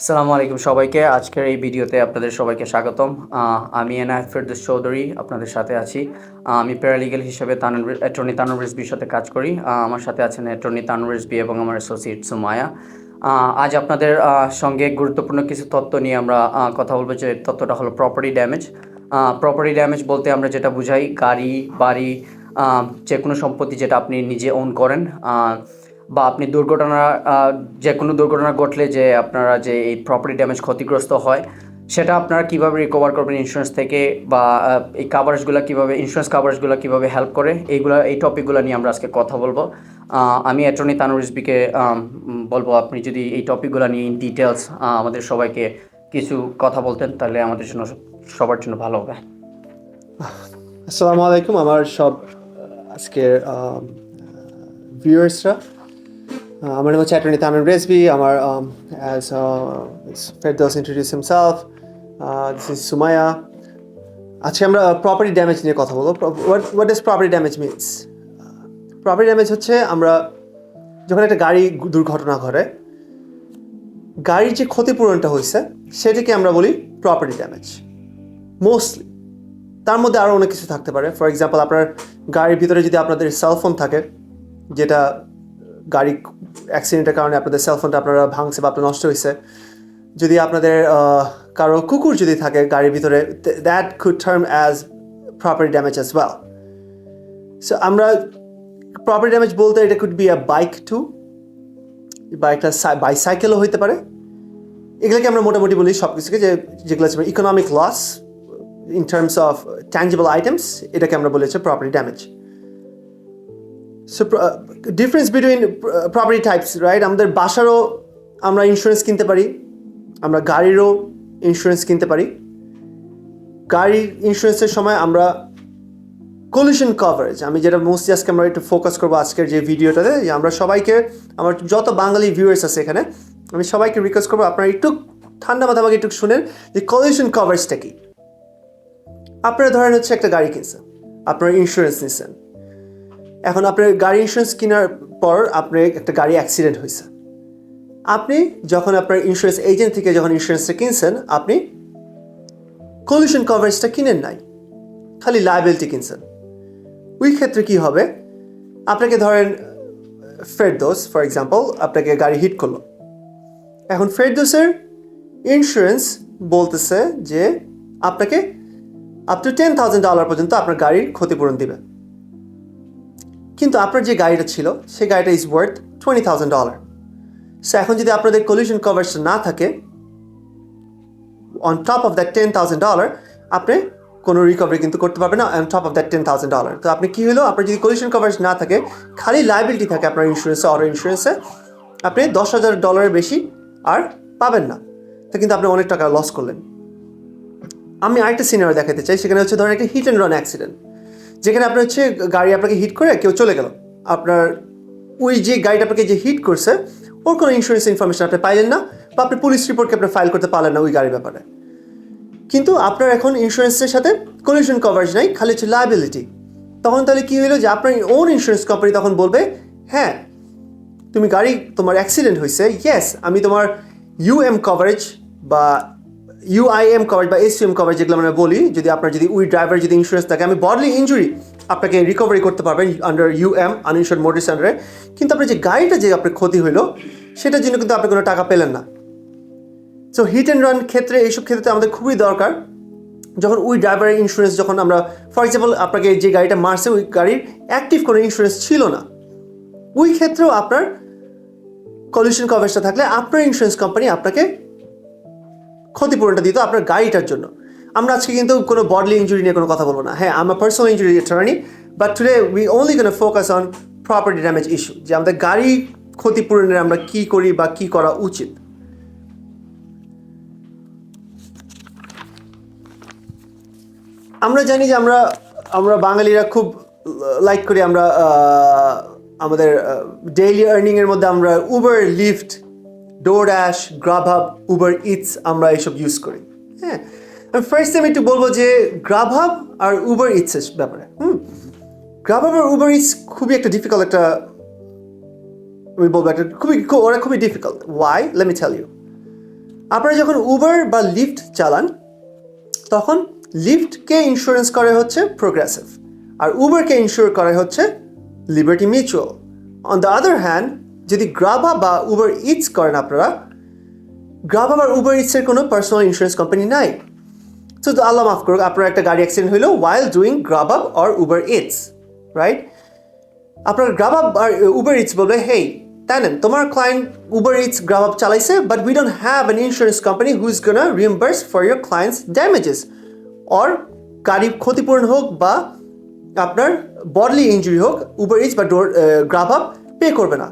আসসালামু আলাইকুম সবাইকে। আজকের এই ভিডিওতে আপনাদের সবাইকে স্বাগতম। আমি এনায়ত ফেরদৌস চৌধুরী, আপনাদের সাথে আছি। আমি প্যারালিগাল হিসেবে তানুর অ্যাটর্নি তানুর রিজবির সাথে কাজ করি। আমার সাথে আছেন অ্যাটর্নি তানুর রিজবি এবং আমার অ্যাসোসিয়েট সুমায়া। আজ আপনাদের সঙ্গে গুরুত্বপূর্ণ কিছু তত্ত্ব নিয়ে আমরা কথা বলব। যে তথ্যটা হলো প্রপার্টি ড্যামেজ প্রপার্টি ড্যামেজ বলতে আমরা যেটা বুঝাই, গাড়ি, বাড়ি যে কোনো সম্পত্তি যেটা আপনি নিজে ওন করেন। বা আপনি দুর্ঘটনা যে কোনো দুর্ঘটনা ঘটলে যে আপনারা যে এই প্রপার্টি ড্যামেজ ক্ষতিগ্রস্ত হয়, সেটা আপনারা কীভাবে রিকভার করবেন ইন্স্যুরেন্স থেকে বা এই কাভারেজগুলো কীভাবে ইন্স্যুরেন্স কাভারেজগুলো কীভাবে হেল্প করে, এইগুলো, এই টপিকগুলো নিয়ে আমরা আজকে কথা বলব। আমি অ্যাটর্নি তানুর রিজবিকে বলব আপনি যদি এই টপিকগুলো নিয়ে ইন ডিটেলস আমাদের সবাইকে কিছু কথা বলতেন, তাহলে আমাদের জন্য সবার জন্য ভালো হবে। আসসালামু আলাইকুম, আমার সব আজকের ভিউয়ার্সরা আমার নাম হচ্ছে অ্যাটর্নি তামিম রেসবি আমার as Ferdous introduce himself this is Sumaiya আজকে আমরা প্রপার্টি ড্যামেজ নিয়ে কথা বলব। What is property damage means property damage হচ্ছে আমরা, যখন একটা গাড়ি দুর্ঘটনা ঘটে, গাড়ির যে ক্ষতিপূরণটা হয়েছে, সেটাকে আমরা বলি প্রপার্টি ড্যামেজ মোস্টলি তার মধ্যে আরও অনেক কিছু থাকতে পারে। ফর এক্সাম্পল আপনার গাড়ির ভিতরে যদি আপনাদের সেলফোন থাকে, যেটা গাড়ি অ্যাক্সিডেন্টের কারণে আপনাদের সেলফোনটা আপনারা ভাঙছে বা আপনার নষ্ট হয়েছে যদি আপনাদের কারও কুকুর যদি থাকে গাড়ির ভিতরে that could term as property damage as well so আমরা প্রপার্টি ড্যামেজ বলতে এটা could be a bike too বা একটা বাইসাইকেলও হইতে পারে। এগুলোকে আমরা মোটামুটি বলি সব কিছুকে যে, যেগুলো হচ্ছে economic loss in terms of tangible items এটাকে আমরা বলেছি property damage so difference between property types right আমাদের বাসারও আমরা ইন্স্যুরেন্স কিনতে পারি, আমরা গাড়িরও ইন্স্যুরেন্স কিনতে পারি। গাড়ির ইন্স্যুরেন্সের সময় আমরা কলিউশন কভারেজ আমি যেটা মোস্টলি আজকে আমরা একটু ফোকাস করব আজকের যে ভিডিওটাতে যে আমরা সবাইকে, আমার যত বাঙালি ভিউয়ার্স আছে এখানে, আমি সবাইকে রিকোয়েস্ট করব আপনারা একটু ঠান্ডা মাথা আমাকে একটু শুনেন যে কলিশন কভারেজটা কি। আপনারা ধরেন হচ্ছে একটা গাড়ি কিনছেন, আপনার ইন্স্যুরেন্স নিছেন। এখন আপনার গাড়ি ইন্স্যুরেন্স কেনার পর আপনার একটা গাড়ি অ্যাক্সিডেন্ট হয়েছে। আপনি যখন আপনার ইন্স্যুরেন্স এজেন্ট থেকে যখন ইন্স্যুরেন্সটা কিনছেন, আপনি কলিশন কভারেজটা কিনেন নাই, খালি লাইবিলিটি কিনছেন। ওই ক্ষেত্রে কি হবে? আপনাকে ধরেন ফেরদোস ফর এক্সাম্পল আপনাকে গাড়ি হিট করল। এখন ফেরদোসের ইন্স্যুরেন্স বলতেছে যে, আপনাকে up to ten thousand dollar পর্যন্ত আপনার গাড়ির ক্ষতিপূরণ দিবে। কিন্তু আপনার যে গাড়িটা ছিল, সেই গাড়িটা is worth twenty thousand dollar so এখন যদি আপনাদের কলিউশন কভারেজ না থাকে on top of that ten thousand dollar আপনি কোনো রিকভারি কিন্তু করতে পারবেন না on top of that ten thousand dollar তো আপনি কী হলো, আপনার যদি কলিউশন কভারেজ না থাকে, খালি লাইবিলিটি থাকে আপনার ইন্স্যুরেন্সে অটো ইন্স্যুরেন্সে আপনি দশ হাজার ডলারের বেশি আর পাবেন না। তো কিন্তু আপনি অনেক টাকা লস করলেন। আমি আরেকটা সিনেমা দেখাতে চাই, সেখানে হচ্ছে ধরেন একটা হিট অ্যান্ড রান অ্যাক্সিডেন্ট যেখানে আপনার হচ্ছে গাড়ি আপনাকে হিট করে কেউ চলে গেল। আপনার ওই যে গাড়িটা আপনাকে যে হিট করছে, ওর কোনো ইন্স্যুরেন্স ইনফরমেশন আপনি পাইলেন না বা আপনি পুলিশ রিপোর্টকে আপনি ফাইল করতে পারলেন না ওই গাড়ির ব্যাপারে। কিন্তু আপনার এখন ইন্স্যুরেন্সের সাথে কলিউশন কভারেজ নাই, খালি হচ্ছে লাইবিলিটি তখন তাহলে কী হলো যে আপনার ওন ইন্স্যুরেন্স কোম্পানি তখন বলবে হ্যাঁ তুমি গাড়ি তোমার অ্যাক্সিডেন্ট হয়েছে ইয়েস আমি তোমার ইউএম কভারেজ বা ইউআইএম কভারেজ বা এসইএম কভারেজ যেগুলো আমরা বলি, যদি আপনার যদি উই ড্রাইভার যদি ইন্স্যুরেন্স থাকে, আমি বডলি ইঞ্জুরি আপনাকে রিকভারি করতে পারবেন আন্ডার ইউএম আনইনশোর্ড মোটরস আন্ডারে কিন্তু আপনার যে গাড়িটা যে আপনার ক্ষতি হলো, সেটার জন্য কিন্তু আপনি কোনো টাকা পেলেন না। সো হিট অ্যান্ড রান ক্ষেত্রে, এইসব ক্ষেত্রে আমাদের খুবই দরকার। যখন ওই ড্রাইভারের ইন্স্যুরেন্স যখন আমরা ফর এক্সাম্পল আপনাকে যে গাড়িটা মারছে, ওই গাড়ির অ্যাক্টিভ কোনো ইন্স্যুরেন্স ছিল না। ওই ক্ষেত্রেও আপনার কলিউশন কভারেজটা থাকলে আপনার ইন্স্যুরেন্স কোম্পানি আপনাকে ক্ষতিপূরণটা দিত আপনার গাড়িটার জন্য। আমরা আজকে কিন্তু কোনো বডলি ইঞ্জুরি নিয়ে কোনো কথা বলব না। হ্যাঁ আমার personal injury attorney but today we only কোনো focus on property damage issue যে আমাদের গাড়ি ক্ষতিপূরণের আমরা কি করি বা কি করা উচিত। আমরা জানি যে আমরা আমরা বাঙালিরা খুব লাইক করি আমরা আমাদের ডেইলি আর্নিংয়ের মধ্যে আমরা Uber Lyft DoorDash GrubHub Uber Eats আমরা এইসব ইউজ করি। হ্যাঁ? ফার্স্ট টাইম একটু বলব যে গ্রাভাব আর উবার ইটসের ব্যাপারে। হুম? গ্রাভাব আর উবার ইটস খুবই একটা ডিফিকাল্ট একটা, আমি বলব একটা খুবই ওরা খুবই difficult why let me tell you আপনারা যখন উবার বা লিফট চালান, তখন লিফটকে ইন্স্যুরেন্স করে হচ্ছে প্রোগ্রেসিভ আর উবারকে ইন্স্যুর করে হচ্ছে Liberty Mutual on the other hand যদি গ্রাভা বা উবার ইটস করেন আপনারা গ্রাভা বা উবার ইটসের কোনো পার্সোনাল ইন্স্যুরেন্স কোম্পানি নাই। তো আল্লাহ মাফ করুক, আপনার একটা গাড়ি অ্যাক্সিডেন্ট হলো while doing GrubHub or Uber Eats right আপনার আপ আর উবার ইটস বলবে হেই তাই না তোমার client Uber Eats GrubHub চালাইছে but we don't have an insurance company who is gonna reimburse for your clients damages or গাড়ি ক্ষতিপূরণ হোক বা আপনার বডলি ইঞ্জুরি হোক উবার ইটস বা ডোর গ্রাব আপ পে করবে না।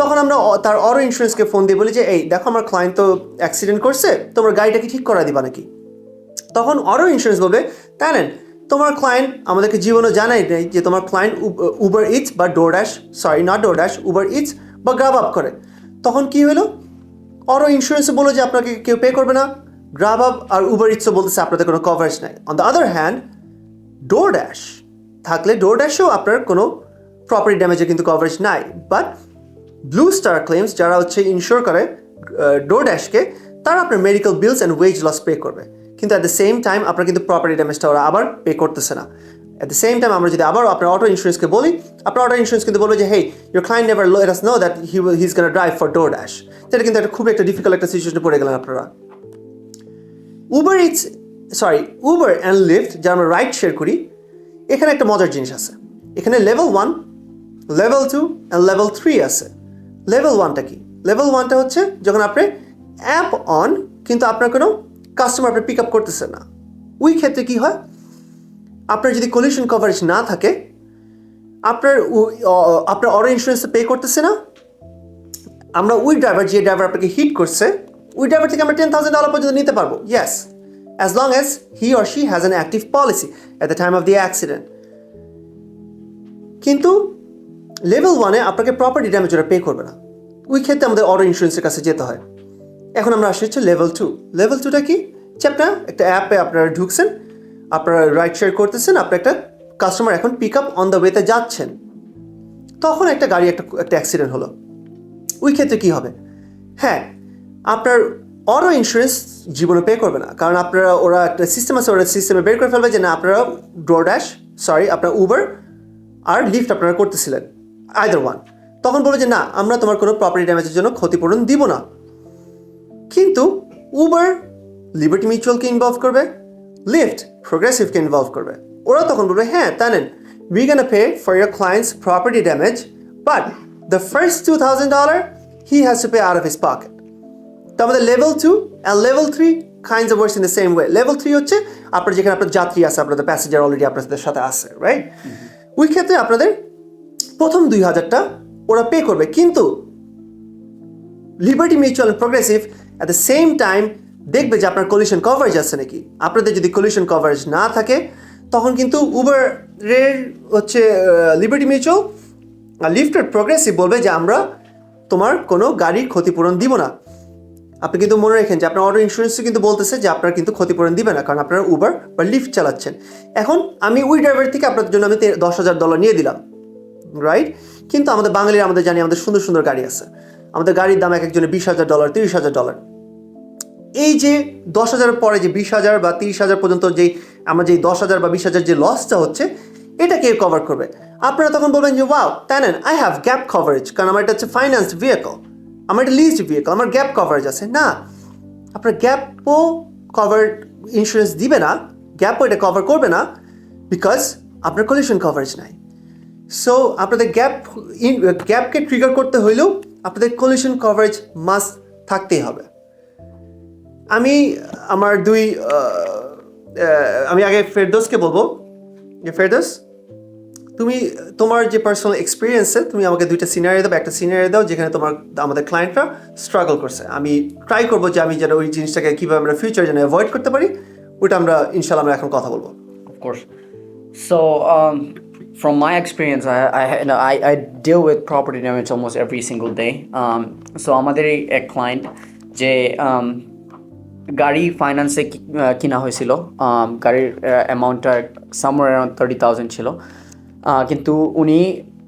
তখন আমরা তার অরো ইন্স্যুরেন্সকে ফোন দিয়ে বলি যে, এই, দেখো আমার ক্লায়েন্ট তো অ্যাক্সিডেন্ট করছে, তোমার গাড়িটা কি ঠিক করা দিবা নাকি? তখন অটো ইন্স্যুরেন্স বলবে তাই নেন তোমার ক্লায়েন্ট আমাদেরকে জীবনও জানাই নেই যে তোমার ক্লায়েন্ট উবার ইটস বা DoorDash sorry not Dash Uber Eats বা গ্রাব আপ করে। তখন কি হলো? অটো ইন্স্যুরেন্সে বলল যে, আপনাকে কেউ পে করবে না। গ্রাব আপ আর উবার ইটসও বলতেছে, আপনাদের কোনো কভারেজ নাই। On the other hand DoorDash থাকলে ডোর ড্যাশেও আপনার কোনো প্রপার্টি ড্যামেজের কিন্তু কভারেজ নাই বাট ব্লু স্টার ক্লেমস যারা হচ্ছে ইনশোর করে ডোর ড্যাশকে তারা আপনার medical bills and wage loss pay করবে। কিন্তু অ্যাট দ্য সেম টাইম আপনার কিন্তু প্রপার্টি ড্যামেজটা ওরা আবার পে করতেছে না। অ্যাট দ্য সেম টাইম আমরা যদি আবার আপনার অটো ইন্স্যুরেন্সকে বলি, আপনার অটো ইন্স্যুরেন্স কিন্তু বলবে যে hey your client never low as know that he his gonna drive for DoorDash যেটা কিন্তু একটা খুব একটা ডিফিকাল্ট একটা সিচুয়েশনে পড়ে গেলেন আপনারা। Uber it's sorry Uber and Lyft যা আমরা রাইড শেয়ার করি, এখানে একটা মজার জিনিস আছে। এখানে level one level two and level three আছে। লেভেল ওয়ানটা কি? লেভেল ওয়ানটা হচ্ছে যখন আপনি অ্যাপ অন কিন্তু আপনার কোনো কাস্টমার আপনি পিক আপ করতেছে না। ওই ক্ষেত্রে কি হয়? আপনার যদি কলিউশন কভারেজ না থাকে, আপনার আপনার অটো ইন্স্যুরেন্স পে করতেছে না, আমরা ওই ড্রাইভার যে ড্রাইভার আপনাকে হিট করছে, ওই ড্রাইভার থেকে আমরা টেন থাউজেন্ড ডলার পর্যন্ত নিতে পারব। Yes as long as he or she has an active policy at the time of the accident কিন্তু লেভেল ওয়ানে আপনাকে প্রপার্টি ড্যামেজ ওরা পে করবে না। ওই ক্ষেত্রে আমাদের অটো ইন্স্যুরেন্সের কাছে যেতে হয়। এখন আমরা আসি হচ্ছে লেভেল টু লেভেল টুটা কি? আপনার একটা অ্যাপে আপনারা ঢুকছেন, আপনারা রাইড শেয়ার করতেছেন, আপনার একটা কাস্টমার এখন পিক আপ অন দ্য ওয়েতে যাচ্ছেন। তখন একটা গাড়ি, একটা একটা অ্যাক্সিডেন্ট হলো। ওই ক্ষেত্রে কী হবে? হ্যাঁ আপনার অটো ইন্স্যুরেন্স জীবনে পে করবে না। কারণ আপনারা, ওরা একটা সিস্টেম আছে, ওরা সিস্টেমে বের করে ফেলবে যে না, আপনারা ড্যাশ সরি আপনার উবার আর লিফট আপনারা করতেছিলেন। আইদার ওয়ান তখন বলবে যে না আমরা তোমার কোনো প্রপার্টি ড্যামেজের জন্য ক্ষতিপূরণ দিব না। কিন্তু উবার লিবার্টি মিউচুয়ালকে ইনভলভ করবে লিফট প্রোগ্রেসিভকে ইনভলভ করবে। ওরা তখন বলবে হ্যাঁ তা নেন। We can pay for your clients property damage but the first two thousand dollar he has to pay out of his pocket তো আমাদের level two and level three kinds of works in the same way level three হচ্ছে আপনার যেখানে আপনার যাত্রী আছে আপনাদের passenger already আপনাদের সাথে আছে রাইট ওই ক্ষেত্রে আপনাদের প্রথম দুই হাজারটা ওরা পে করবে। কিন্তু Liberty Mutual Progressive at the same time দেখবে যে আপনার কলিউশন কভারেজ আছে নাকি। আপনাদের যদি কলিউশন কভারেজ না থাকে, তখন কিন্তু উবারের হচ্ছে লিবার্টি মিউচুয়াল লিফটের প্রোগ্রেসিভ বলবে যে আমরা তোমার কোনো গাড়ির ক্ষতিপূরণ দিব না। আপনি কিন্তু মনে রাখেন যে আপনার অটো ইন্স্যুরেন্সও কিন্তু বলতেছে যে আপনার কিন্তু ক্ষতিপূরণ দিবে না, কারণ আপনারা উবার বা লিফট চালাচ্ছেন। এখন আমি ওই ড্রাইভার থেকে আপনার জন্য আমি দশ হাজার ডলার নিয়ে দিলাম। রাইট কিন্তু আমাদের বাঙালির আমাদের জানি আমাদের সুন্দর সুন্দর গাড়ি আছে। আমাদের গাড়ির দাম এক একজনের বিশ হাজার ডলার তিরিশ হাজার ডলার এই যে দশ হাজারের পরে যে বিশ হাজার বা তিরিশ হাজার পর্যন্ত যেই আমরা যেই দশ হাজার বা বিশ হাজার যে লসটা হচ্ছে, এটা কে কভার করবে? আপনারা তখন বলবেন যে ওয়াও তাই আই হ্যাভ গ্যাপ কভারেজ কারণ আমার এটা হচ্ছে ফাইন্যান্স ভেহিকল আমার এটা লিস্ট ভেহিকল আমার গ্যাপ কভারেজ আছে। না, আপনার গ্যাপও কভার ইন্স্যুরেন্স দিবে না গ্যাপও এটা কভার করবে না বিকজ আপনার কলিউশন কভারেজ নাই। সো আপনাদের গ্যাপ ইন গ্যাপকে ট্রিগার করতে হইলেও আপনাদের কলিউশন কভারেজ মাস্ট থাকতেই হবে। আমি, আমার দুই আমি আগে ফেরদোসকে বলব। যে ফেরদোস তুমি, তোমার যে পার্সোনাল এক্সপিরিয়েন্সে তুমি আমাকে দুইটা সিনারি দাও, একটা সিনারি দাও, যেখানে তোমার, আমাদের ক্লায়েন্টরা স্ট্রাগল করছে। আমি ট্রাই করব যে আমি যেন ওই জিনিসটাকে কীভাবে আমরা ফিউচারে যেন অ্যাভয়েড করতে পারি। ওটা আমরা ইনশাল্লাহ আমরা এখন কথা বলব। Of course. Um, from my experience, I, I, you know, I, I deal with property damage almost every single day. Um, so, আমাদের এক ক্লায়েন্ট যে um, গাড়ি ফাইন্যান্সে কিনা হয়েছিল um, গাড়ির অ্যামাউন্টটা সামওয়ার অ্যারাউন্ড থার্টি থাউজেন্ড ছিল কিন্তু উনি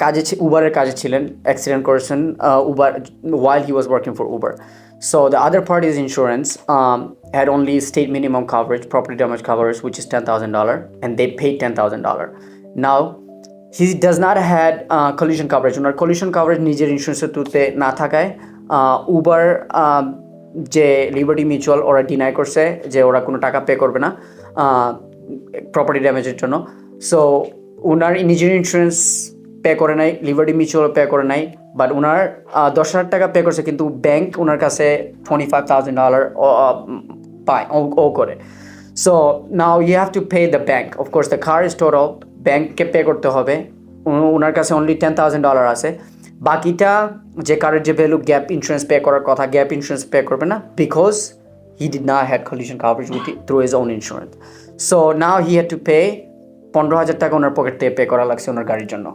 কাজে উবারের কাজে ছিলেন অ্যাক্সিডেন্ট করেছেন Uber while he was working for Uber So the other party's insurance um, had only state minimum coverage, property damage coverage, which is ten thousand dollar, and they paid ten thousand dollar. Now he does not had collision coverage. ওনার collision coverage নিজের ইন্স্যুরেন্সের থ্রুতে না থাকায় Uber যে Liberty Mutual ওরা deny করছে যে ওরা কোনো টাকা পে করবে না প্রপার্টি ড্যামেজের জন্য। সো ওনার নিজের ইন্স্যুরেন্স পে করে নাই লিবার্টি মিউচুয়াল পে করে নাই বাট ওনার দশ হাজার টাকা পে করছে, কিন্তু ব্যাংক ওনার কাছে টোয়েন্টি ফাইভ থাউজেন্ড ডলার পায়, ও- করে। So now you have to pay the bank of course the car is total ব্যাংককে পে করতে হবে। ওনার কাছে অনলি টেন থাউজেন্ড ডলার আছে। বাকিটা যে কারের যে ভ্যালু গ্যাপ ইন্স্যুরেন্স পে করার কথা গ্যাপ ইন্স্যুরেন্স পে করবে না বিকজ হি ডিড না had condition coverage with through is own insurance so now he had to pay পনেরো হাজার টাকা ওনার পকেট থেকে পে করা লাগছে ওনার গাড়ির জন্য।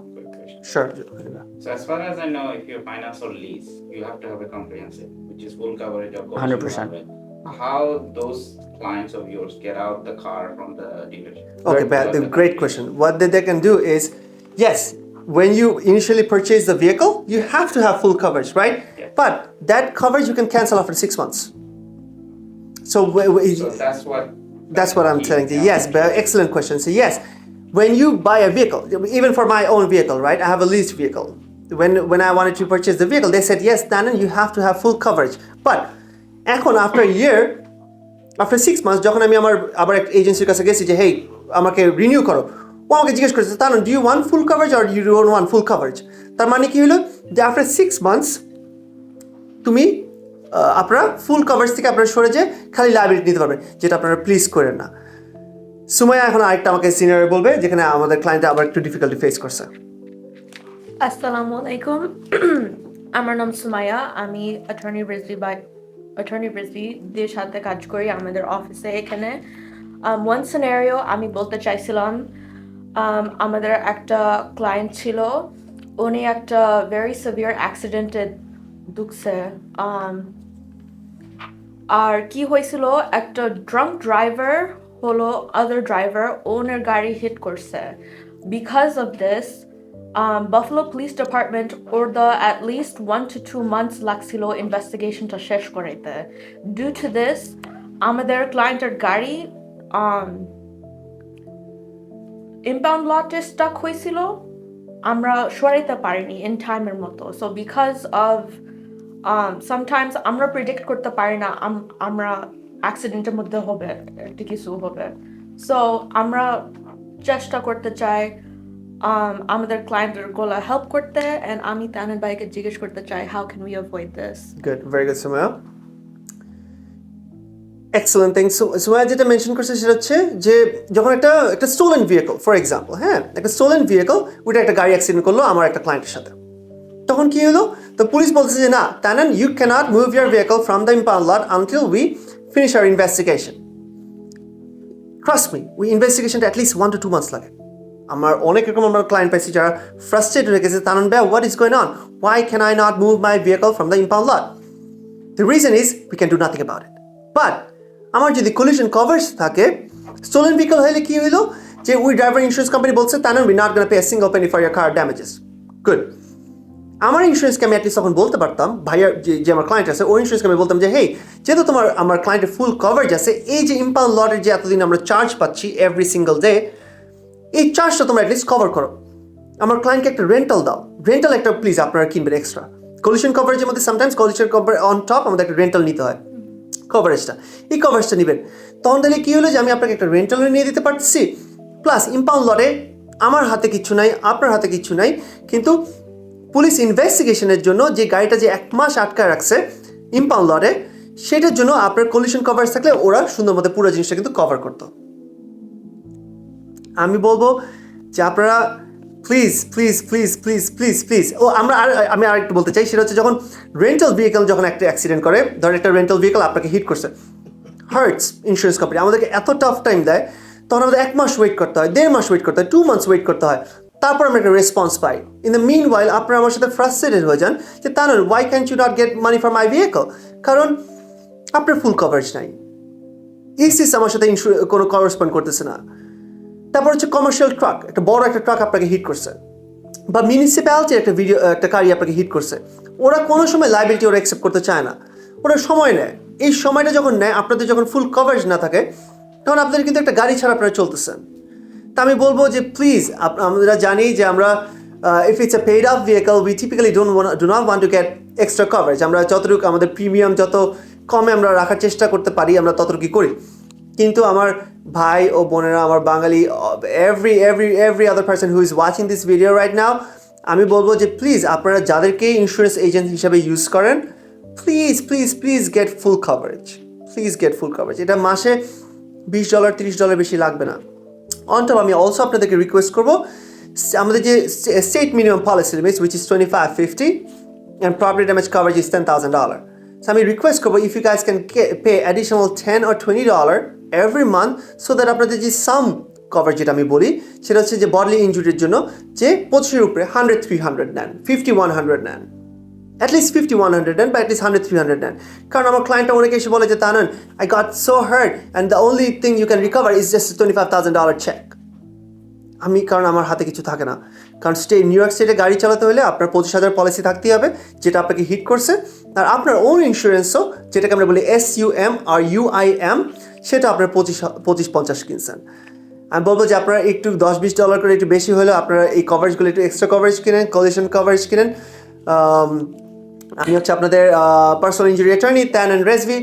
Hundred percent How those clients of yours get out the car from the dealership? Okay, but the great question. What they, they can do is, yes, when you initially purchase the vehicle, you have to have full coverage, right? Yeah. But that coverage you can cancel after six months. So, So that's what. that's what I'm telling you. Yes, but excellent question. So yes, when you buy a vehicle, even for my own vehicle, right? I have a leased vehicle. When when I wanted to purchase the vehicle, they said yes, Danan, you have to have full coverage. But এখন after year after six months, যখন আমি আমার আবার একটা এজেন্সির কাছে গেছি যে হেই আমাকে রিনিউ করো। ও আমাকে জিজ্ঞেস করেছে তার do you want full coverage R you don't want full coverage তার মানে কী হলো যে আফটার সিক্স মান্থস তুমি আপনারা ফুল কভারেজ থেকে আপনারা সরে যে খালি লাইবিলিটি নিতে পারবেন যেটা আপনারা প্লিজ করেন না। সুমাইয়া এখন আরেকটা আমাকে সিনিয়র বলবে যেখানে আমাদের ক্লায়েন্ট আবার একটু ডিফিকাল্টি ফেস করছে। আসসালামু আলাইকুম। আমার নাম সুমাইয়া আমি অ্যাটর্নি রিজভি বাই অ্যাটর্নি রিজভিদের সাথে কাজ করি আমাদের অফিসে এখানে ওয়ান সিনারিও আমি বলতে চাইছিলাম um, আমাদের একটা ক্লায়েন্ট ছিল উনি একটা ভেরি সিভিয়ার অ্যাক্সিডেন্টে um, আর কি হয়েছিল একটা ড্রাঙ্ক ড্রাইভার হলো আদার ড্রাইভার ওনার গাড়ি হিট করছে। Because of this Buffalo police department or the at least one two two months লাগছিল ইনভেস্টিগেশনটা শেষ করাইতে ডিউ টু দিস আমাদের ক্লায়েন্টের গাড়ি ইম্পাউন্ড লটে স্টাক হয়েছিল আমরা সরাইতে পারিনি ইন টাইমের মতো সো বিকজ অফ সামটাইমস আমরা প্রিডিক্ট করতে পারি না আম- আমরা অ্যাক্সিডেন্টের মধ্যে হবে একটা কিছু হবে সো আমরা চেষ্টা করতে চাই um, আমাদের ক্লায়েন্টের গোলা হেল্প করতে অ্যান্ড আমি তানের ভাইকে জিজ্ঞেস করতে চাই how can we avoid this good very good Sumaiya excellent thing Sumaiya যেটা মেনশন করছে সেটা হচ্ছে যে যখন একটা একটা স্টোলেন ভেহিকল ফর এক্সাম্পল হ্যাঁ একটা স্টোলেন ভেহিকল ওইটা একটা গাড়ি অ্যাক্সিডেন্ট করল আমার একটা ক্লায়েন্টের সাথে। তখন কি হলো? তো পুলিশ বলছে যে, না Tanon you can't move your vehicle from the impound lot until we finish our investigation trust me we ইনভেস্টিগেশনটা at least one two two months লাগে। আমার অনেক রকম আমরা ক্লায়েন্ট পাইছি যারা ফ্রাস্ট্রেটেড হয়ে গেছে। তানন ভাই what is going on why can I not move my vehicle from the impound lot the reason is we can do nothing about it but আমার যদি কলিশন কভার্স থাকে স্টোলেন ভেহিকল হলে কি হইল? যে উই ড্রাইভার ইন্স্যুরেন্স কোম্পানি বলছে, Tanon we not gonna pay single penny for your car damages good আমার ইন্স্যুরেন্সকে আমি অ্যাটলিস্ট তখন বলতে পারতাম, ভাইয়ার যে আমার ক্লায়েন্ট আছে ওই ইন্স্যুরেন্সকে আমি বলতাম যে, হেই, যেহেতু তোমার, আমার ক্লায়েন্টের ফুল কভারেজ আছে, এই যে ইম্পাউন্ড লটের যে এতদিন আমরা চার্জ পাচ্ছি এভরি সিঙ্গল ডে এই চার্জটা তোমরা অ্যাটলিস্ট কভার করো। আমার ক্লায়েন্টকে একটা রেন্টাল দাও। রেন্টাল একটা প্লিজ আপনারা কিনবেন এক্সট্রা কলিউশন কভারেজের মধ্যে sometimes collision cover on top আমাদের একটা রেন্টাল নিতে হয়। কভারেজটা এই কভারেজটা নেবেন। তখন তাহলে কী হলো যে আমি আপনাকে একটা রেন্টালও নিয়ে দিতে পারছি প্লাস ইম্পাউন্ড লটে আমার হাতে কিচ্ছু নাই, আপনার হাতে কিচ্ছু নাই। কিন্তু পুলিশ ইনভেস্টিগেশনের জন্য যে গাড়িটা যে এক মাস আটকায় রাখছে ইম্পাউন্ড লটে সেটার জন্য আপনার কলিউশন কভারেজ থাকলে ওরা সুন্দর মতো পুরো জিনিসটা কিন্তু কভার করতো। আমি বলব যে আপনারা please please please please please please ও, আমরা আর, আমি আর একটু বলতে চাই, সেটা হচ্ছে যখন রেন্টাল ভেহিকল যখন একটা অ্যাক্সিডেন্ট করে, ধরেন একটা রেন্টাল ভেহিকল আপনাকে হিট করছে হার্টস ইন্স্যুরেন্স কোম্পানি আমাদেরকে এত টাফ টাইম দেয়, তখন আমাদের এক মাস ওয়েট করতে হয়, দেড় মাস ওয়েট করতে হয় টু মান্থস ওয়েট করতে হয়, তারপর আমরা একটা রেসপন্স পাই। ইন দ্য মিন ওয়াইল আপনারা আমার সাথে ফ্রাস্ট্রেটেড হয়ে যান যে তা নয় why can you not get money for my vehicle কারণ আপনার ফুল কভারেজ নাই। ইসিস আমার সাথে ইন্স্যুর কোনো করসপন্ড করতেছে না। তারপর হচ্ছে কমার্শিয়াল ট্রাক একটা বড় একটা ট্রাক আপনাকে হিট করছে। বা মিউনিসিপ্যালিটির একটা ভিডিও একটা গাড়ি আপনাকে হিট করছে। ওরা কোনো সময় লাইবিলিটি ওরা অ্যাকসেপ্ট করতে চায় না। ওরা সময় নেয়। এই সময়টা যখন নেয়, আপনাদের যখন ফুল কভারেজ না থাকে, তখন আপনাদের কিন্তু একটা গাড়ি ছাড়া আপনারা চলতেছেন তা আমি বলব যে প্লিজ আমরা জানি যে আমরা if it's a paid up vehicle we typically don't do not want to get extra coverage আমরা যতটুকু, আমাদের প্রিমিয়াম যত কমে আমরা রাখার চেষ্টা করতে পারি, আমরা ততটুকুই করি। কিন্তু আমার ভাই ও বোনেরা, আমার Bangali every every every other person who is watching this video right now আমি বলব যে প্লিজ আপনারা যাদেরকে ইন্স্যুরেন্স এজেন্ট হিসাবে ইউজ করেন please please please get full coverage please get full coverage এটা মাসে বিশ ডলার তিরিশ ডলার বেশি লাগবে না। অন টপ আমি অলসো আপনাদেরকে রিকোয়েস্ট করব, আমাদের যে state minimum policy limits which is twenty five fifty and property damage coverage is ten thousand dollar so আমি রিকোয়েস্ট করব if you guys can pay additional ten or twenty dollar every month so that আপনাদের যে সাম cover যেটা আমি বলি, সেটা হচ্ছে যে বডলি ইঞ্জুরির জন্য যে পঁচিশের উপরে হান্ড্রেড থ্রি হান্ড্রেড নেন ফিফটি ওয়ান হান্ড্রেড নেন। At least fifty one hundred নেন বা অ্যাটলিস্ট হান্ড্রেড থ্রি হান্ড্রেড নেন। কারণ আমার ক্লায়েন্টটা অনেকে এসে বলে যে তা নেন I got so hard and the only thing you can recover is just twenty five thousand dollar check আমি, কারণ আমার হাতে কিছু থাকে না। কারণ স্টে নিউ ইয়র্ক স্টেটে গাড়ি চালাতে হলে আপনার পঁচিশ হাজার পলিসি থাকতেই হবে, যেটা আপনাকে হিট করছে। আর আপনার ওন ইন্স্যুরেন্সও যেটাকে আমরা বলি S U M or U I M সেটা আপনার পঁচিশ পঁচিশ, পঞ্চাশ কিনছেন। আমি বলব যে আপনারা একটু দশ, বিশ ডলার করে একটু বেশি হলেও আপনারা এই কভারেজগুলো একটু এক্সট্রা কভারেজ কিনেন কলিশন কভারেজ কিনেন। আমি হচ্ছে আপনাদের personal injury attorney Tan and Rizvi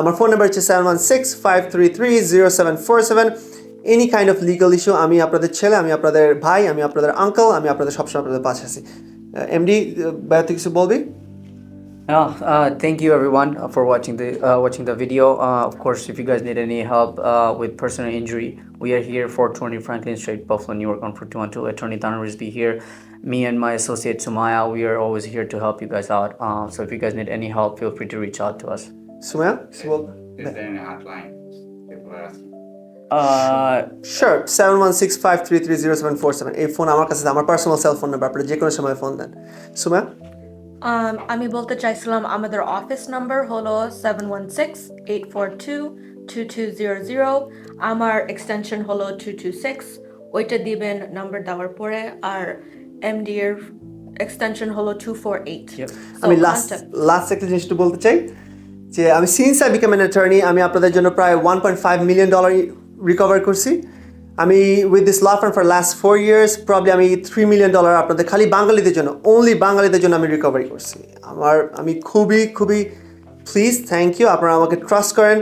আমার ফোন নাম্বার হচ্ছে seven one six five three three zero seven four seven any kind of legal issue আমি আপনাদের ছেলে, আমি আপনাদের ভাই, আমি আপনাদের আঙ্কেল আমি আপনাদের সবসময় আপনাদের পাশে আছি। এমডি ব্যক্তি কিছু বলবি? Yeah, uh, thank you everyone uh, for watching the uh, watching the video. Uh, of course, if you guys need any help uh, with personal injury, we are here for 20 Franklin Street, Buffalo, New York, on 412. Attorney Tanner Risby here. Me and my associate Sumaya, we are always here to help you guys out. Uh, so if you guys need any help, feel free to reach out to us. Sumaiya কিছু বলবে Is there any hotline? People are asking. Uh, sure seven one six five three three zero seven four seven এই phone আমার কাছে আছে, আমার personal cell phone number আপনারা যে কোনো সময় ফোন দেন সুমায়া Um, আমি বলতে চাইছিলাম আমাদের অফিস নাম্বার হলো seven one six eight four two two two zero zero আমার এক্সটেনশন হলো টু টু সিক্স ওইটা দিবেন নাম্বার দেওয়ার পরে আর এমডি এর এক্সটেনশন হলো টু ফোর এইট. আমি লাস্ট লাস্ট একটা জিনিস বলতে চাই যে আমি since I become an attorney আমি আপনাদের জন্য প্রায় one point five million dollar recover করছি। আমি with this law for last four years probably আমি থ্রি মিলিয়ন ডলার আপনাদের খালি বাঙালিদের জন্য অনলি বাঙালিদের জন্য আমি রিকভারি করছি। আমার, আমি খুবই খুবই প্লিজ থ্যাংক ইউ আপনারা আমাকে ট্রাস্ট করেন।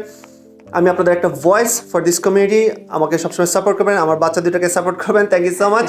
আমি আপনাদের একটা ভয়েস ফর দিস কমিউনিটি আমাকে সবসময় সাপোর্ট করবেন, আমার বাচ্চা দুটাকে সাপোর্ট করবেন থ্যাংক ইউ সো মাচ